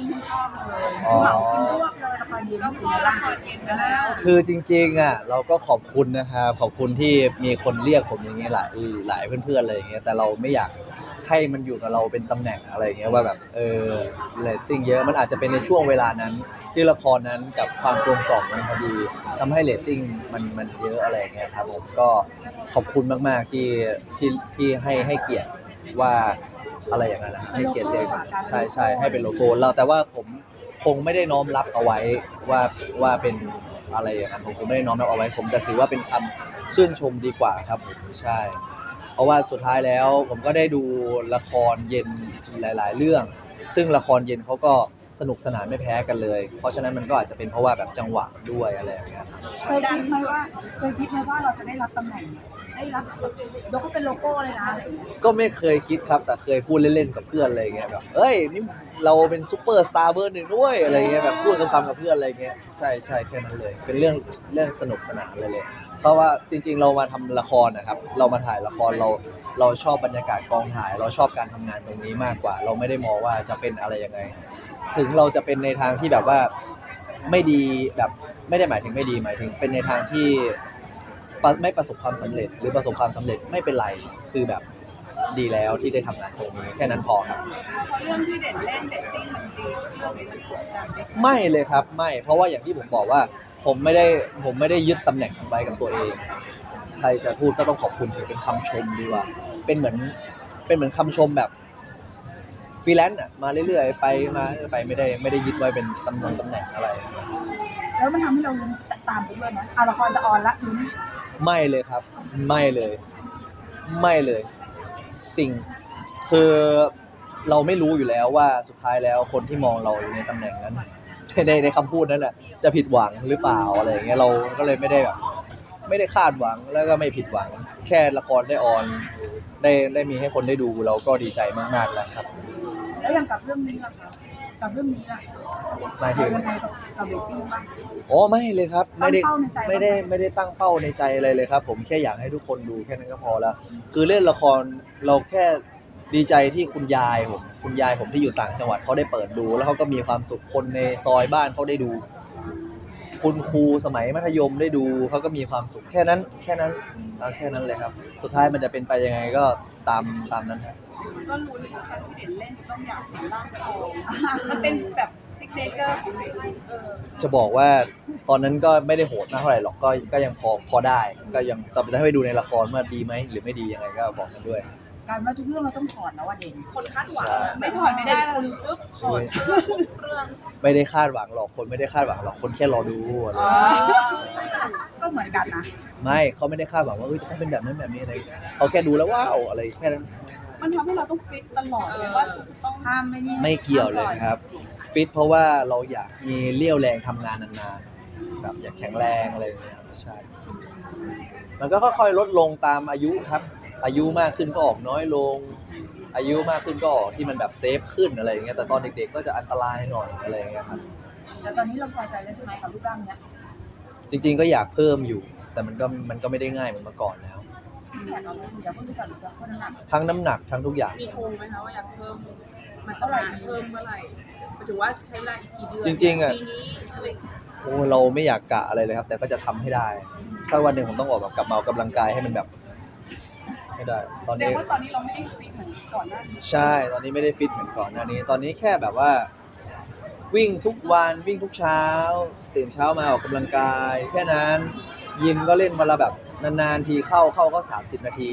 ติ้งที่ชอบเลยอ๋อเหมากินรวบเลยละครเย็นก็ที่ก็เป็นละละครเย็นไปแล้วคือจริงๆอะเราก็ขอบคุณนะครับขอบคุณที่มีคนเรียกผมอย่างเงี้ยหลายหลายเพื่อนๆอะไรอย่างเงี้ยแต่เราไม่อยากให้มันอยู่กับเราเป็นตำแหน่งอะไรอย่างเงี้ยว่าแบบเออเรตติ้งเยอะมันอาจจะเป็นในช่วงเวลานั้น ที่ละครนั้นกับความกลมกล่อมมันพอดีทำให้เรตติ้งมันมันเยอะอะไรอย่างเงี้ยครับผมก็ขอบคุณมากๆที่ที่ที่ให้ให้เกียรติว่า อะไรอย่างนั้นนะให้เกียรติเรียกใช่ใช่ให้เป็นโลโก้เราแต่ว่าผมคงไม่ได้น้อมรับเอาไว้ว่าว่าเป็นอะไรอย่างนั้นผมคงไม่ได้น้อมรับเอาไว้ ผมจะถือว่าเป็นคำชื่นชมดีกว่าครับผมใช่ เพราะว่าสุดท้ายแล้วผมก็ได้ดูละครเย็นหลาย ๆ เรื่อง ซึ่งละครเย็นเขาก็สนุกสนานไม่แพ้กันเลย เพราะฉะนั้นมันก็อาจจะเป็นเพราะว่าแบบจังหวะด้วยอะไรอย่างเงี้ยครับเคยคิดไหมว่าเคยคิดไหมว่าเราจะได้รับตำแหน่ง ได้รับยกให้เป็นโลโก้เลยนะอะไรอย่างเงี้ยก็ไม่เคยคิดครับ แต่เคยพูดเล่นๆกับเพื่อนอะไรเงี้ยแบบเอ้ยนี่เราเป็นซูเปอร์สตาร์เบอร์หนึ่งด้วยอะไรเงี้ยแบบพูดคำๆกับเพื่อนอะไรเงี้ยใช่ใช่แค่นั้นเลย เป็นเรื่องเรื่องสนุกสนานเลยเลย เพราะว่าจริง ๆ เรามาทำละครนะครับ เรามาถ่ายละครเราเราชอบบรรยากาศกองถ่าย เราชอบการทำงานตรงนี้มากกว่า เราไม่ได้มองว่าจะเป็นอะไรยังไง ถึงเราจะเป็นในทางที่แบบว่าไม่ดีแบบไม่ได้หมายถึงไม่ดีหมายถึงเป็นในทางที่ ไม่ประสบความสำเร็จ หรือประสบความสำเร็จไม่เป็นไรคือแบบดีแล้วที่ได้ทำงานตรงนี้แค่นั้นพอครับเพราะเรื่องที่เด่นเล่นเด่นติ้งมันดีเรื่องนี้มันกดดันเด็กไม่เลยครับไม่เพราะว่าอย่างที่ผมบอกว่า ผมไม่ได้ผมไม่ได้ยึดตำแหน่งไว้กับตัวเอง ใครจะพูดก็ต้องขอบคุณถือเป็นคำชมดีกว่า เป็นเหมือนเป็นเหมือนคำชมแบบฟรีแลนซ์อะมาเรื่อยๆไปมาเรื่อยๆไปไม่ได้ไม่ได้ยึดไว้เป็นตำแหน่งตำแหน่งอะไรแล้วมันทำให้เราลุ้นตามไปด้วยไหมเอาละครจะออนละลุ้น ไม่เลยครับ ไม่เลย ไม่เลย สิ่งคือเราไม่รู้อยู่แล้วว่าสุดท้ายแล้วคนที่มองเราอยู่ในตำแหน่งนั้นในในคำพูดนั่นแหละจะผิดหวังหรือเปล่าอะไรอย่างเงี้ยเราก็เลยไม่ได้แบบไม่ได้คาดหวังแล้วก็ไม่ผิดหวัง แค่ละครได้ออน ได้ได้มีให้คนได้ดูเราก็ดีใจมากๆแล้วครับ แล้วอย่างกับเรื่องนี้ล่ะคะ กับเรื่องนี้ล่ะหมายถึง ยังไงกับกับเรตติ้งบ้าง อ๋อไม่เลยครับไม่ได้ตั้งเป้าในใจบ้างไหม ไม่ได้ไม่ได้ตั้งเป้าในใจอะไรเลยครับ ผมแค่อยากให้ทุกคนดูแค่นั้นก็พอแล้ว คือเล่นละครเราแค่ดีใจที่คุณยายผมคุณยายผมที่อยู่ต่างจังหวัดเขาได้เปิดดู แล้วเขาก็มีความสุขคนในซอยบ้านเขาได้ดู คุณครูสมัยมัธยมได้ดูเขาก็มีความสุขแค่นั้น แค่นั้นเอาแค่นั้นเลยครับ สุดท้ายมันจะเป็นไปยังไงก็ตามตามนั้นครับ ก็รู้เลยว่าที่เด่นเล่นต้องอยากเห็นร่างทองมันเป็นแบบซิกเนเจอร์ของเด็กเออจะบอกว่าตอนนั้นก็ไม่ได้โหดมากเท่าไหร่หรอกก็ก็ยังพอพอได้ ก็ยังแต่จะให้ไปดูในละครว่าดีไหมหรือไม่ดียังไงก็บอกกันด้วย การว่าทุกเรื่องเราต้องถอดนะว่าเด่น คนคาดหวังอะไม่ถอดไม่ได้คนปึ๊บถอดเสื้อทุกเรื่องไม่ได้คาดหวังหรอกคนไม่ได้คาดหวังหรอกคนแค่รอดูอะไรก็เหมือนกันนะไม่เขาไม่ได้คาดหวังว่าเอ้ยจะต้องเป็นแบบนั้นแบบนี้อะไรเขาแค่ดูแล้วว้าวอะไรแค่นั้น มันทำให้เราต้องฟิตตลอดเลยว่าฉันจะต้องห้ามไม่นี่ไม่เกี่ยวเลยครับ ฟิตเพราะว่าเราอยากมีเรี่ยวแรงทำงานนานๆแบบอยากแข็งแรงอะไรอย่างเงี้ยครับใช่มันก็ค่อยๆลดลงตามอายุครับ อายุมากขึ้นก็ออกน้อยลง อายุมากขึ้นก็ออกที่มันแบบเซฟขึ้นอะไรอย่างเงี้ยแต่ตอนเด็กๆก็จะอันตรายหน่อยอะไรอย่างเงี้ยครับแต่ตอนนี้เราพอใจแล้วใช่ไหมกับรูปร่างเนี้ยจริง ๆก็อยากเพิ่มอยู่ แต่มันก็มันก็ไม่ได้ง่ายเหมือนเมื่อก่อนแล้ว ซิกแพคเราเดี๋ยวเพิ่งจะก่อนเดี๋ยวเพิ่งน้ำหนักทั้งน้ำหนักทั้งทุกอย่าง มีธงไหมคะว่าอยากเพิ่มมันจะมาเพิ่มเมื่อไหร่หมายถึงว่าใช้เวลาอีกกี่เดือนจริงๆอะ ปีนี้อะไรอย่างเงี้ยโอ้เราไม่อยากกะอะไรเลยครับ แต่ก็จะทำให้ได้ ถ้าวันหนึ่งผมต้องออกแบบกลับมาออกกำลังกายให้มันแบบให้ได้ ตอนแสดนี้งว่าตอนนี้เราไม่ได้ฟิตเหมือนก่อนหน้านี้ใช่ ตอนนี้ไม่ได้ฟิตเหมือนก่อนหน้านี้ ตอนนี้แค่แบบว่า วิ่งทุกวันวิ่งทุกเช้า ตื่นเช้ามาออกกำลังกาย แค่นั้นยิมก็เล่นวันละแบบ นานๆทีเข้าเข้าก็ 30 นาที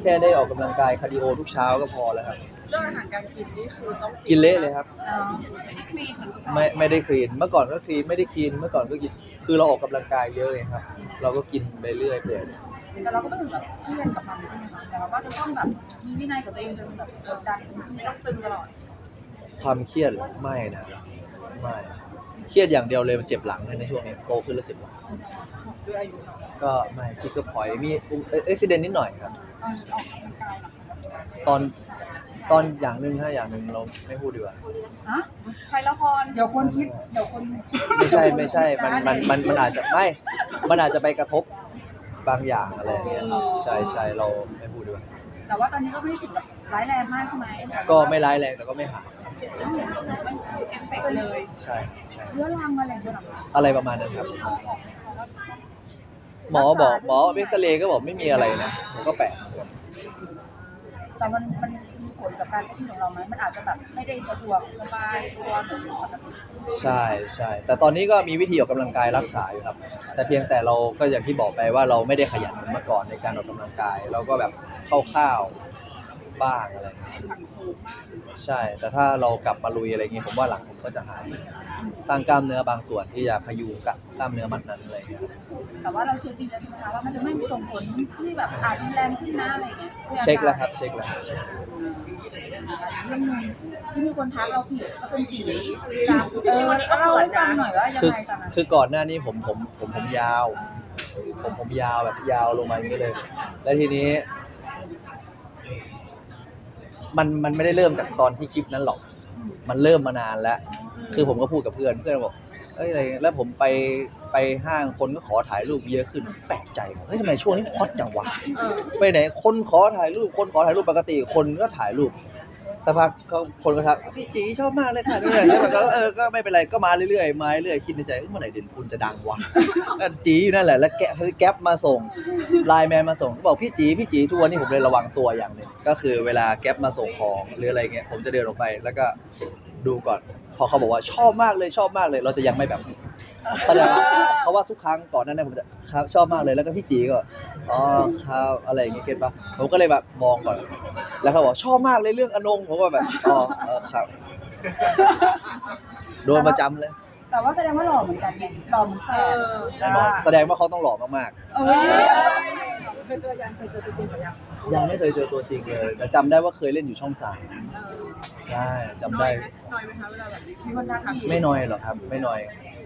แค่ได้ออกกำลังกายคาร์ดิโอทุกเช้าก็พอแล้วครับ เรื่องอาหารการกินนี่คือต้องฟิตกินเละเลยครับ เออไม่ได้คลีนเหมือนก่อนไม่ไม่ได้คลีนเมื่อก่อนก็คลีนไม่ได้คลีนเมื่อก่อนก็กินคือเราออกกำลังกายเยอะไงครับ เราก็กินไปเรื่อยเปื่อยแต่เราก็ไม่ถึงแบบเครียดกับมันใช่ไหมคะแต่เราก็จะต้องแบบมีวินัยกับตัวเองจนแบบกดดันต้องตึงตลอดความเครียดเหรอไม่นะไม่ เครียดอย่างเดียวเลยมันเจ็บหลังในช่วงนี้โตขึ้นแล้วเจ็บหลังด้วยอายุเราก็ไม่คิดก็พอยมีอุเอ็กซิเดนนิดหน่อยครับตอนออกกำลังกายเหรอตอนตอนอย่างหนึ่งถ้าอย่างหนึ่งเราไม่พูดดีกว่าฮะถ่ายละครเดี๋ยวคนคิดเดี๋ยวคนคิดไม่ใช่ไม่ใช่ มันมันมันมันอาจจะไม่ มันอาจจะไปกระทบบางอย่างอะไรอย่างเงี้ยครับใช่ใช่เราไม่พูดดีกว่าแต่ว่าตอนนี้ก็ไม่ได้ถึงแบบร้ายแรงมากใช่ไหมก็ไม่ร้ายแรงแต่ก็ไม่หาย มันเอฟเฟกต์เป็นเลยใช่ใช่เรื้อรังอะไรอย่างเงี้ยเหรอคะอะไรประมาณนั้นครับ หมอบอกหมอเอ็กซเรย์ก็บอกไม่มีอะไรนะผมก็แปลกแต่มันมันมีผลกับการใช้ชีวิตของเราไหมมันอาจจะแบบไม่ได้สะดวกสบายตัวเหมือนปกติใช่ใช่แต่ตอนนี้ก็มีวิธีออกกำลังกายรักษาอยู่ครับ แต่เพียงแต่เราก็อย่างที่บอกไปว่าเราไม่ได้ขยันเหมือนเมื่อก่อนในการออกกำลังกาย เราก็แบบข้าวๆ บ้างอะไรอย่างเงี้ยใช่ แต่ถ้าเรากลับมาลุยอะไรอย่างเงี้ยผมว่าหลังผมก็จะหาย สร้างกล้ามเนื้อบางส่วนที่จะพยุงกล้ามเนื้อมัดนั้นอะไรอย่างเงี้ยครับ แต่ว่าเราเช็คดีแล้วใช่ไหมคะว่ามันจะไม่ส่งผลที่แบบอาจรุนแรงขึ้นนะอะไรอย่างเงี้ยเช็คแล้วครับ เช็คแล้วเรื่องหนึงที่มีคนทักเราผิดว่าเป็นจีสุริรักษ์จริงๆวันนี้ก็เหมือนฟันะงหน่อยว่ายังคือไงตอนนั้นคือก่อนหน้านี้ผมผมผมผมยาว ผมผมยาวแบบยาวลงมาอย่างนี้เลย แล้วทีนี้ มันมันไม่ได้เริ่มจากตอนที่คลิปนั้นหรอก มันเริ่มมานานแล้ว คือผมก็พูดกับเพื่อนเพื่อนบอกเอ้ยอะไรเงี้ยแล้วผมไปไปห้างคนก็ขอถ่ายรูปเยอะขึ้น แปลกใจเฮ้ยทำไมช่วงนี้ฮอตจังวะเออไปไหนคนขอถ่ายรูปคนขอถ่ายรูปปกติคนก็ถ่ายรูป สักพักเขาคนก็ทักพี่จีชอบมากเลยค่ะด้วยแล้วก็เออก็ไม่เป็นไรก็มาเรื่อยๆมาเรื่อยๆคิดในใจเอ้ยเมื่อไหร่เด่นคุณจะดังวะจีอยู่นั่นแหละแล้วแกแก๊ปมาส่งไลน์แมนมาส่งบอกพี่จีพี่จีทุกวันนี้ผมเลยระวังตัวอย่างหนึ่งก็คือเวลาแก๊ปมาส่งของหรืออะไรเงี้ยผมจะเดินออกไปแล้วก็ดูก่อน พอเขาบอกว่าชอบมากเลยชอบมากเลย เราจะยังไม่แบบ เข้าใจไหมเพราะว่าทุกครั้งก่อนหนานั้นผมจะครับชอบมากเลยแล้วก็พี่จีก็อ๋อครับอะไรอย่างเงี้ยเก็ตปะผมก็เลยแบบมองก่อน แล้วเขาบอกชอบมากเลยเรื่องอนงผมก็แบบอ๋อเออครับ โดนประจำเลย แต่ว่าแสดงว่าหล่อเหมือนกันไงหล่อเหมือนแฟเอนอแน่นอนแสดงว่าเขาต้องหล่อมากเอ้ยเคยเจอยังเคยเจอตัวจริงเขายังๆ ยังไม่เคยเจอตัวจริงเลย แต่จำได้ว่าเคยเล่นอยู่ช่องสามเออใช่จำได้ น้อยไหมคะเวลาแบบมีคนทักผิดไม่น้อยหรอกครับ ไม่น้อย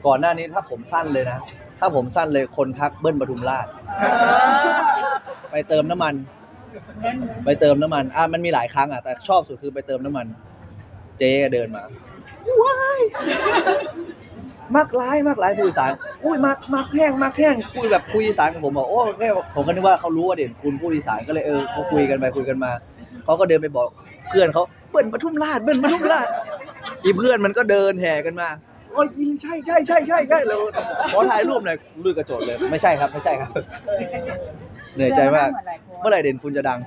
ก่อนหน้านี้ถ้าผมสั้นเลยนะ ถ้าผมสั้นเลยคนทักเบิ้ลปทุมราชเออไปเติมน้ำมัน ไปเติมน้ำมัน อะมันมีหลายครั้งอะ แต่ชอบสุดคือไปเติมน้ำมัน เจ๊เดินมา ว้าย มักร้ายมักร้ายคุยอีสานอุ้ยมักมักแห้งมักแห้งคุยแบบคุยอีสานกับผมบอกโอ้แค่ผมก็นึกว่าเขารู้ว่าเด่นคุณพูดอีสานก็เลยเออเขาคุยกันไปคุยกันมาเขาก็เดินไปบอกเพื่อนเขาเบิ้ลปทุมราชเบิ้ลปทุมราชอีเพื่อนมันก็เดินแห่กันมา โอ้ยใช่ใช่ใช่ใช่ใช่เลยขอถ่ายรูปหน่อยลุยกระโจดเลย ไม่ใช่ครับ ไม่ใช่ครับ เหนื่อยใจมาก เมื่อไหร่เด่นคุณจะดัง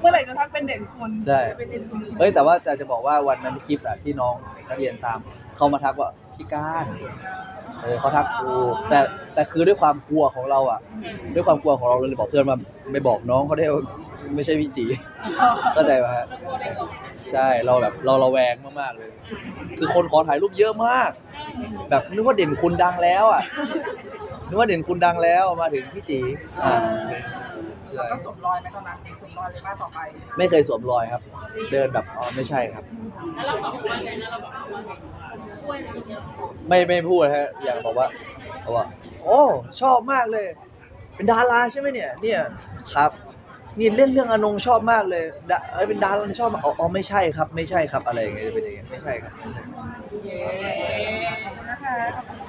เมื่อไหร่จะทักเป็นเด่นคุณใช่ เป็นเด่นคุณเฮ้ยแต่ว่าแต่จะบอกว่าวันนั้นคลิปอะที่น้องนักเรียนตาม เขามาทักว่าพี่ก้านเออเขาทักครูแต่แต่คือด้วยความกลัวของเราอะด้วยความกลัวของเราเราเลยบอกเพื่อนว่าไม่บอกน้องเขาได้ว่าไม่ใช่พี่จีเข้าใจไหมฮะ ใช่เราแบบเราระแวงมากๆเลย คือคนขอถ่ายรูปเยอะมาก แบบนึกว่าเด่นคุณดังแล้วอะนึกว่าเด่นคุณดังแล้วมาถึงพี่จีอ่าใช่ก็สวมรอยไหมตอนนั้นสวมรอยเลยป้าต่อไป ไม่เคยสวมรอยครับ เดินแบบอ๋อไม่ใช่ครับไม่ไม่พูดฮะอยากบอกว่าบอกว่า โอ้ชอบมากเลย เป็นดาราใช่ไหมเนี่ย เนี่ยครับ นี่เล่นเรื่องอนงชอบมากเลยดเอ้ยเป็นดาราชอบมากอ๋ออ๋อไม่ใช่ครับ ไม่ใช่ครับอะไรอย่างเงี้ยจะเป็นอย่างเงี้ยไม่ใช่ครับไม่ใช่เย้นะคะ